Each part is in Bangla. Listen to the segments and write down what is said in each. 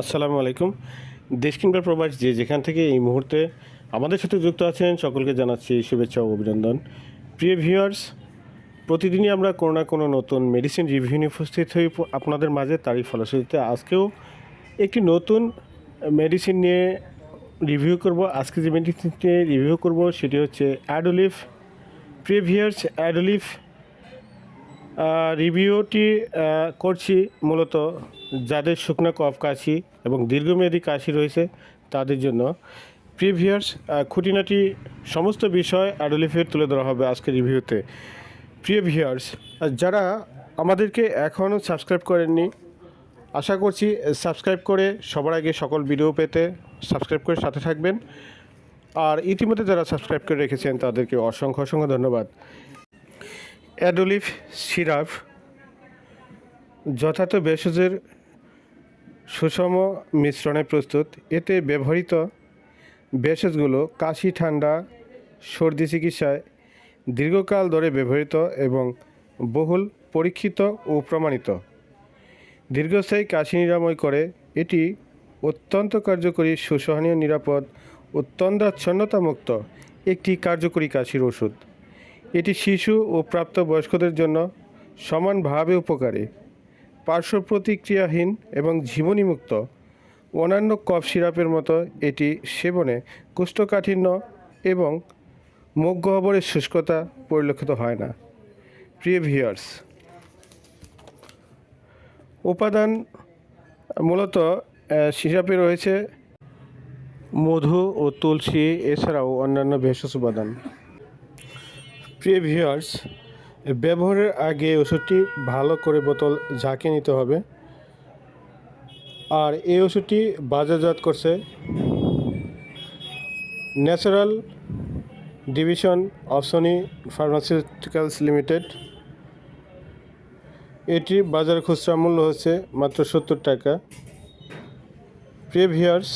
আসসালামু আলাইকুম। দেশ কিংবা প্রবাস যে যেখান থেকে এই মুহূর্তে আমাদের সাথে যুক্ত আছেন, সকলকে জানাচ্ছি শুভেচ্ছা ও অভিনন্দন। প্রিয় ভিউয়ার্স, প্রতিদিনই আমরা কোনো না কোনো নতুন মেডিসিন রিভিউ নিয়ে উপস্থিত হই আপনাদের মাঝে। তারই ফলশ্রুতিতে আজকেও একটি নতুন মেডিসিন নিয়ে রিভিউ করব। আজকে যে মেডিসিন নিয়ে রিভিউ করব, সেটি হচ্ছে অ্যাডোলিফ প্রিভিয়ার্স অ্যাডোলিফ রিভিউটি করছি মূলত যাদের শুকনো কফ কাশি এবং দীর্ঘমেয়াদী কাশি রয়েছে তাদের জন্য। প্রিভিয়ার্স খুঁটিনাটি সমস্ত বিষয় অ্যাডোলিফের তুলে ধরা হবে আজকের রিভিউতে। প্রিয় ভিউয়ার্স যারা আমাদেরকে এখনও সাবস্ক্রাইব করেননি, আশা করছি সাবস্ক্রাইব করে সবার আগে সকল ভিডিও পেতে সাবস্ক্রাইব করে সাথে থাকবেন। আর ইতিমধ্যে যারা সাবস্ক্রাইব করে রেখেছেন তাদেরকে অসংখ্য অসংখ্য ধন্যবাদ। অ্যাডোলিফ সিরাপ যথার্থ ভেষজের সুষম মিশ্রণে প্রস্তুত। এতে ব্যবহৃত ভেষজগুলো কাশি, ঠান্ডা, সর্দি চিকিৎসায় দীর্ঘকাল ধরে ব্যবহৃত এবং বহুল পরীক্ষিত ও প্রমাণিত। দীর্ঘস্থায়ী কাশি নিরাময় করে এটি অত্যন্ত কার্যকরী, সুসহনীয়, নিরাপদ ও তন্দ্রাচ্ছন্নতামুক্ত একটি কার্যকরী কাশির ওষুধ। এটি শিশু ও প্রাপ্তবয়স্কদের জন্য সমানভাবে উপকারী। পার্শ্ব প্রতিক্রিয়াহীন এবং ঝিমুনিমুক্ত। অন্যান্য কফ সিরাপের মতো এটি সেবনে কোষ্ঠকাঠিন্য এবং মুখ শুষ্কতা পরিলক্ষিত হয় না। প্রিয় ভিউয়ার্স, উপাদান মূলত সিরাপে রয়েছে মধু ও তুলসী, এছাড়াও অন্যান্য ভেষজ উপাদান। প্রিয় ভিউয়ার্স ব্যবহারের আগে ওষুধটি ভালো করে বোতল ঝাঁকে নিতে হবে। আর এই ওষুধটি বাজারজাত করছে natural division of Sony pharmaceuticals limited. এটির বাজার খুচরা মূল্য হচ্ছে মাত্র সত্তর টাকা। প্রিয় ভিউয়ার্স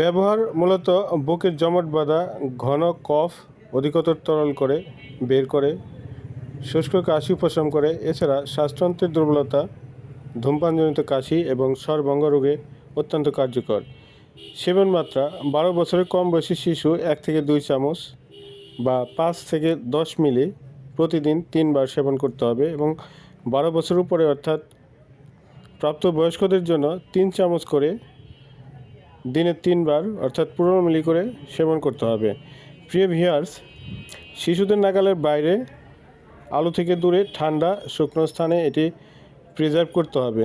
ব্যবহার মূলত বুকের জমাট বাঁধা ঘন কফ অধিকতর তরল করে, বের করে শুষ্ক কাশি উপশম করে, এছাড়া শ্বাসতন্ত্রের দুর্বলতা, ধূমপানজনিত কাশি এবং স্বরভঙ্গ রোগে অত্যন্ত কার্যকর। সেবন মাত্রা, বারো বছরের কম বয়সী শিশু এক থেকে দুই চামচ বা পাঁচ থেকে দশ মিলি প্রতিদিন তিনবার সেবন করতে হবে এবং বারো বছর উপরে অর্থাৎ প্রাপ্ত বয়স্কদের জন্য তিন চামচ করে দিনে তিনবার অর্থাৎ পনেরো মিলি করে সেবন করতে হবে। প্রিয় ভিয়ার্স শিশুদের নাগালের বাইরে, আলো থেকে দূরে, ঠান্ডা, শুকনো স্থানে এটি প্রিজার্ভ করতে হবে।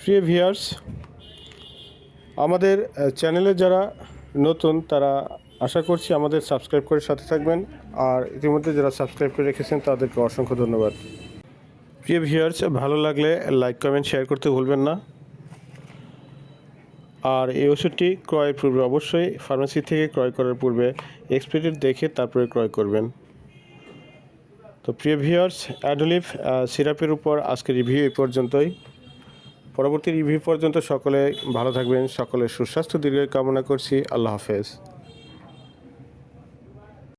প্রিয় ভিয়ার্স আমাদের চ্যানেলে যারা নতুন, তারা আশা করছি আমাদের সাবস্ক্রাইব করে সাথে থাকবেন। আর ইতিমধ্যে যারা সাবস্ক্রাইব করে রেখেছেন, তাদেরকে অসংখ্য ধন্যবাদ। প্রিয় ভিউয়ার্স, ভালো লাগলে লাইক কমেন্ট শেয়ার করতে ভুলবেন না। আর এই ওষুধটি ক্রয়ের পূর্বে অবশ্যই ফার্মেসি থেকে ক্রয় করার পূর্বে এক্সপিরিয়েন্স দেখে তারপরে ক্রয় করবেন। তো প্রিয় ভিউয়ার্স অ্যাডোলিভ সিরাপের উপর আজকে রিভিউ এই পর্যন্তই। পরবর্তী রিভিউ পর্যন্ত সকলে ভালো থাকবেন, সকলের সুস্বাস্থ্য দীর্ঘ কামনা করছি। আল্লাহ হাফেজ।